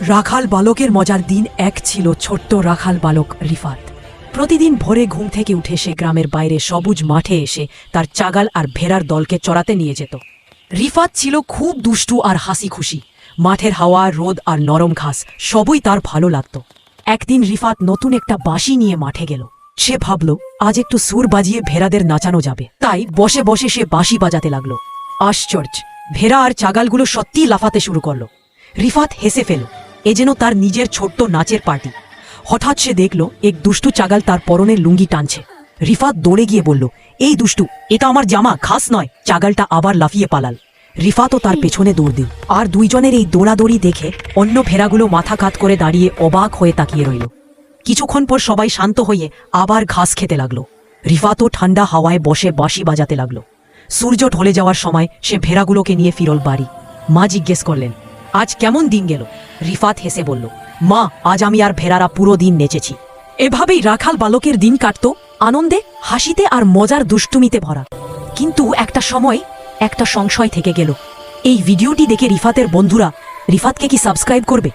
রাখাল বালকের মজার দিন এক ছিল ছোট্ট রাখাল বালক রিফাত। প্রতিদিন ভোরে ঘুম থেকে উঠে সে গ্রামের বাইরে সবুজ মাঠে এসে তার চাগাল আর ভেড়ার দলকে চড়াতে নিয়ে যেত। রিফাত ছিল খুব দুষ্টু আর হাসি খুশি। মাঠের হাওয়া, রোদ আর নরম ঘাস সবই তার ভালো লাগত। একদিন রিফাত নতুন একটা বাঁশি নিয়ে মাঠে গেল। সে ভাবল, আজ একটু সুর বাজিয়ে ভেড়াদের নাচানো যাবে। তাই বসে বসে সে বাঁশি বাজাতে লাগল। আশ্চর্য! ভেড়া আর চাগালগুলো সত্যিই লাফাতে শুরু করল। রিফাত হেসে ফেল এ যেন তার নিজের ছোট্ট নাচের পার্টি। হঠাৎ সে দেখল এক দুষ্টু চাগাল তার পরনের লুঙ্গি টানছে। রিফাত দৌড়ে গিয়ে বলল, এই দুষ্টু, এটা আমার জামা, খাস নয়। চাগালটা আবার লাফিয়ে পালাল। রিফাতও তার পেছনে দৌড় দিল। আর দুইজনের এই দৌড়াদৌড়ি দেখে অন্য ভেড়াগুলো মাথা কাত করে দাঁড়িয়ে অবাক হয়ে তাকিয়ে রইল। কিছুক্ষণ পর সবাই শান্ত হয়ে আবার ঘাস খেতে লাগল। রিফাতও ঠান্ডা হাওয়ায় বসে বাঁশি বাজাতে লাগল। সূর্য ঢলে যাওয়ার সময় সে ভেড়াগুলোকে নিয়ে ফিরল বাড়ি। মা জিজ্ঞেস করলেন, আজ কেমন দিন গেল? রিফাত হেসে বলল, মা, আজ আমি আর ভেড়ারা পুরো দিন নেচেছি। এভাবেই রাখাল বালকের দিন কাটত, আনন্দে, হাসিতে আর মজার দুষ্টুমিতে ভরা। কিন্তু একটা সময়, একটা সংশয় থেকে গেল। এই ভিডিওটি দেখে রিফাতের বন্ধুরা, রিফাতকে কি সাবস্ক্রাইব করবে?